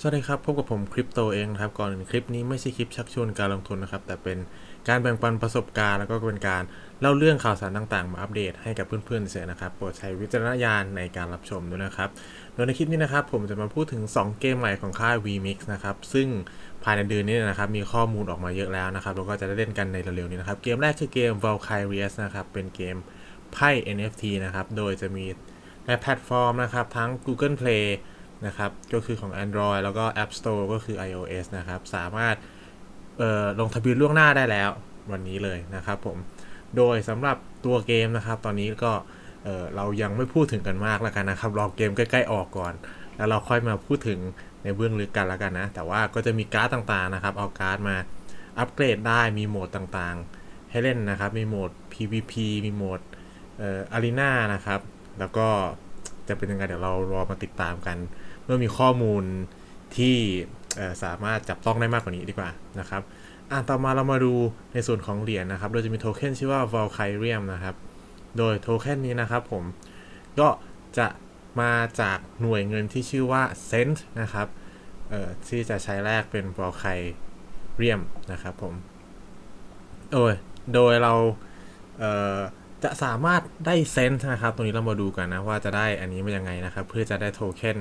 สวัสดีครับ พบกับผมคริปโตเองนะครับ ก่อนอื่นคลิปนี้ไม่ใช่คลิปชักชวนการลงทุนนะครับ แต่เป็นการแบ่งปันประสบการณ์แล้วก็เป็นการเล่าเรื่องข่าวสารต่างๆ มาอัปเดตให้กับเพื่อนๆเฉยๆนะครับ โปรดใช้วิจารณญาณในการรับชมด้วยนะครับ โดยในคลิปนี้นะครับ ผมจะมาพูดถึง 2 เกมใหม่ของค่าย VMix นะครับ ซึ่งภายในเดือนนี้นะครับมีข้อมูลออกมาเยอะแล้วนะครับแล้วก็จะได้เล่นกันในเร็วๆนี้นะครับ เกมแรกคือเกม Valkyries นะครับ เป็นเกมไพ่ NFT นะครับ โดยจะมีในแพลตฟอร์มนะครับทั้ง Google Play นะครับก็คือของ Android แล้วก็ App Store ก็คือ iOS นะครับสามารถลงทะเบียนล่วงหน้าได้แล้ววันนี้เลยนะครับผมโดยสำหรับตัวเกมนะครับ ตอนนี้ก็เรายังไม่พูดถึงกันมากแล้วกันนะครับรอเกมใกล้ๆออกก่อน แล้วเราค่อยมาพูดถึงในเบื้องลึกกันแล้วกันนะ แต่ว่าก็จะมีการ์ดต่างๆนะครับ เอาการ์ดมาอัปเกรดได้มีโหมดต่างๆ ให้เล่นนะครับ มีโหมด PVP มีโหมดเอ่ออารีนานะครับ แล้วก็ จะเป็นยังไงเดี๋ยวเรารอมาติดตามกัน เมื่อมีข้อมูลที่สามารถจับต้องได้มากกว่านี้ดีกว่านะครับอะต่อมาเรามาดูในส่วนของเหรียญนะครับ โดยจะมีโทเค็นชื่อว่า Valkyrium นะครับ โดยโทเค็นนี้นะครับผม ก็จะมาจากหน่วยเงินที่ชื่อว่า Cent นะครับเอ่อที่จะใช้แลกเป็น Valkyrium นะครับผม โดยโดยเราเอ่อ จะสามารถได้เซนต์นะครับ ตรงนี้เรามาดูกันนะว่าจะได้อันนี้มายังไงนะครับ เพื่อจะได้โทเค็น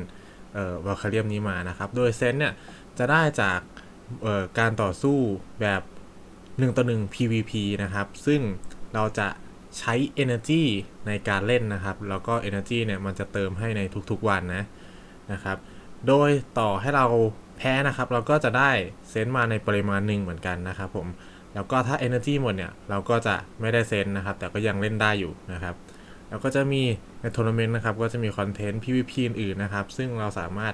เอ่อวอลคาเรียมนี้มานะครับ โดยเซนต์เนี่ยจะได้จากเอ่อการต่อสู้แบบ1ต่อ1 PVP นะครับ ซึ่งเราจะใช้ energy ในการเล่นนะครับ แล้วก็ energy เนี่ยมันจะเติมให้ในทุกๆวันนะนะครับ โดยต่อให้เราแพ้นะครับ เราก็จะได้เซนต์มาในปริมาณหนึ่งเหมือนกันนะครับผม แล้วก็ถ้า Energy หมดเนี่ย เราก็จะไม่ได้เซนนะครับ แต่ก็ยังเล่นได้อยู่นะครับ แล้วก็จะมีในทัวร์นาเมนต์นะครับ ก็จะมีคอนเทนต์ PVP อื่นๆนะครับ ซึ่งเราสามารถ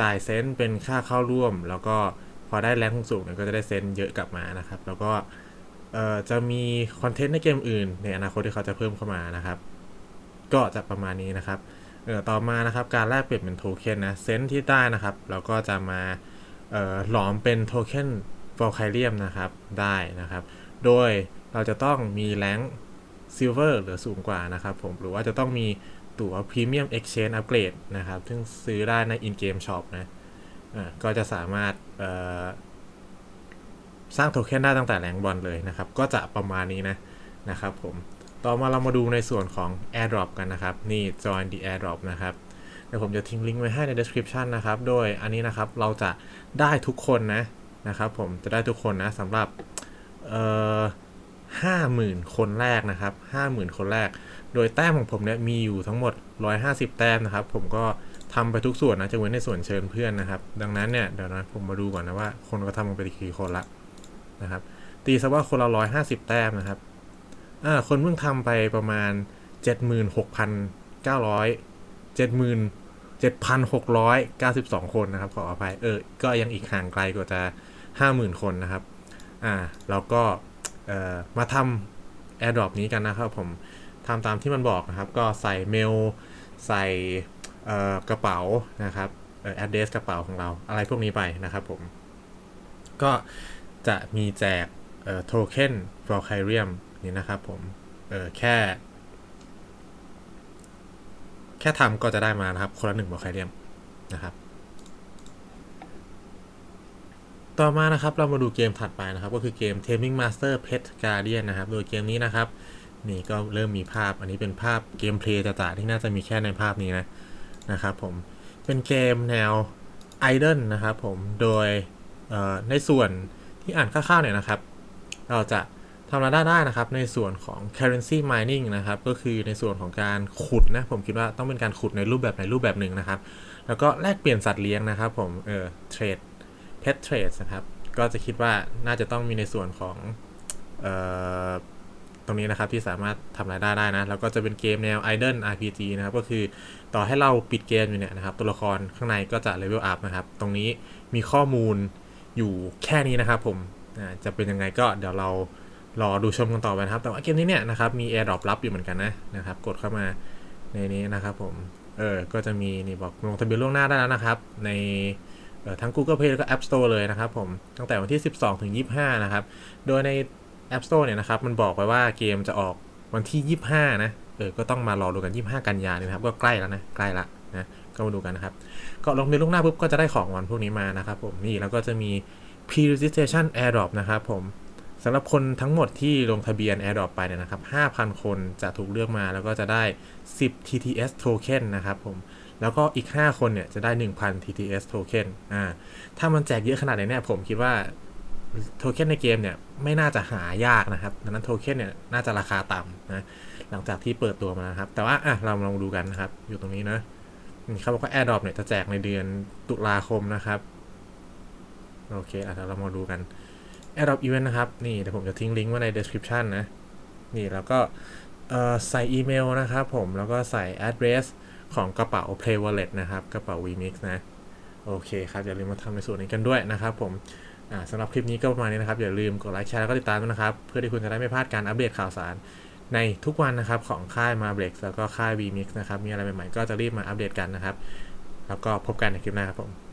จ่ายเซนเป็นค่าเข้าร่วม แล้วก็พอได้แรงสูงเนี่ยก็จะได้เซนเยอะกลับมานะครับ แล้วก็จะมีคอนเทนต์ในเกมอื่น ในอนาคตที่เขาจะเพิ่มเข้ามานะครับ ก็จะประมาณนี้นะครับต่อมานะครับการแลกเปลี่ยนเป็นโทเค็นนะเซนที่ได้นะครับ เราก็จะมาหลอมเป็นโทเค็น ฟอลไคเรียมนะครับได้นะครับ โดยเราจะต้องมีแรงซิลเวอร์หรือสูงกว่านะครับผมหรือว่าจะต้องมีตั๋ว Premium Exchange Upgrade นะครับ ซึ่งซื้อได้ใน In Game Shop นะก็จะสามารถสร้างโทเค็นได้ตั้งแต่แรงบอลเลยนะครับ ก็จะประมาณนี้นะนะครับผมต่อมาเรามาดูในส่วนของ AirDrop กันนะครับ นี่ Join the AirDrop นะครับเดี๋ยวผมจะทิ้งลิงก์ไว้ให้ใน description นะครับ โดยอันนี้นะครับเราจะได้ทุกคนนะ นะครับผมจะได้ทุกคนนะสำหรับห้าหมื่นคนแรกนะครับห้าหมื่นคนแรก โดยแต้มของผมเนี่ยมีอยู่ทั้งหมด 150 แต้มนะครับ ผมก็ทำไปทุกส่วนนะจะเว้นในส่วนเชิญเพื่อนนะครับ ดังนั้นเนี่ยเดี๋ยวนะผมมาดูก่อนนะว่าคนก็ทำไปกี่คนละนะครับ ตีซะว่าคนละ 150 แต้มนะครับอ่าคนเพิ่งทำไปประมาณ 76,900 70,000 7,692 คนนะครับขออภัยเออ ก็ยังอีกห่างไกลกว่าจะ 50,000 คนนะครับ อ่าแล้วก็มาทำ AirDrop นี้กันนะครับผมทำตามที่มันบอกนะครับ ก็ใส่เมล ใส่กระเป๋านะครับแอดเดสกระเป๋าของเราอะไรพวกนี้ไปนะครับผม ก็จะมีแจกโทเค็นฟลอไคเรียมนี่นะครับผมแค่ แค่ทำก็จะได้มานะครับ คนละหนึ่งบอลไคเรียมนะครับ ต่อมานะครับเรามาดูเกมถัดไปนะครับ ก็คือเกม Taming Master Pet Guardian นะครับ โดยเกมนี้นะครับ นี่ก็เริ่มมีภาพอันนี้เป็นภาพเกมเพลย์จ่าๆที่น่าจะมีแค่ในภาพนี้นะนะครับผมเป็นเกมแนวไอดอลนะครับผมโดยในส่วนที่อ่านคร่าวๆเนี่ยนะครับ เราจะทำรายได้ได้นะครับ ในส่วนของ currency mining นะครับ ก็คือในส่วนของการขุดนะ ผมคิดว่าต้องเป็นการขุดในรูปแบบในรูปแบบหนึ่งนะครับ แล้วก็แลกเปลี่ยนสัตว์เลี้ยงนะครับผมเออเทรด เพชรเทรดนะครับ ก็จะคิดว่าน่าจะต้องมีในส่วนของออตรงนี้นะครับที่สามารถทำรายได้ได้นะ แล้วก็จะเป็นเกมแนว Idle RPG นะครับ ก็คือต่อให้เราปิดเกมอยู่เนี่ยนะครับ ตัวละครข้างในก็จะเลเวลอัพนะครับ ตรงนี้มีข้อมูลอยู่แค่นี้นะครับผมจะเป็นยังไงก็เดี๋ยวเรารอดูชมกันต่อไปนะครับ แต่ว่าเกมนี้เนี่ยนะครับมี AirDrop รับอยู่เหมือนกันนะนะครับ กดเข้ามาในนี้นะครับผม เออ ก็จะมีนี่บอกลงทะเบียนล่วงหน้าได้แล้วนะครับ ใน ทั้ง Google Play แล้วก็ App Store เลยนะครับผม ตั้งแต่วันที่ 12 ถึง 25 นะครับ โดยใน App Store เนี่ยนะครับ มันบอกไว้ว่าเกมจะออกวันที่ 25 นะ เออ ก็ต้องมารอดูกัน 25 กันยานี่นะครับ ก็ใกล้แล้วนะ ใกล้ละนะ ก็มาดูกันนะครับ ก็ลงในล่วงหน้าปุ๊บก็จะได้ของรางวันพวกนี้มานะครับผม นี่แล้วก็จะมี pre-registration airdrop นะครับผมสำหรับคนทั้งหมดที่ลงทะเบียน airdrop ไปเนี่ยนะครับ 5,000 คนจะถูกเลือกมาแล้วก็จะได้ 10 TTS token นะครับผม แล้วก็อีก 5 คนเนี่ยจะได้ 1,000 TTS token อ่าถ้ามันแจกเยอะขนาดไหนเนี่ยผมคิดว่าโทเค็นในเกมเนี่ยไม่น่าจะหายากนะครับดังนั้นโทเค็นเนี่ยน่าจะราคาต่ำนะหลังจากที่เปิดตัวมานะครับ แต่ว่าอะเราลองดูกันนะครับ อยู่ตรงนี้นะเขาบอกว่า AirDrop เนี่ยจะแจกในเดือนตุลาคมนะครับโอเคอะเดี๋ยวเรามาดูกัน AirDrop Event นะครับ นี่เดี๋ยวผมจะทิ้งลิงก์ไว้ใน description นะ นี่แล้วก็ใส่อีเมลนะครับผมแล้วก็ใส่ address ของกระเป๋า Play Wallet นะครับ กระเป๋า VMix นะ โอเคครับ อย่าลืมมาทำในส่วนนี้กันด้วยนะครับผมสำหรับคลิปนี้ก็ประมาณนี้นะครับ อย่าลืมกดไลค์แชร์แล้วก็ติดตามนะครับ เพื่อที่คุณจะได้ไม่พลาดการอัปเดตข่าวสารในทุกวันนะครับของค่ายมาเบรกแล้วก็ค่าย VMix นะครับ มีอะไรใหม่ๆก็จะรีบมาอัปเดตกันนะครับ แล้วก็พบกันในคลิปหน้าครับผม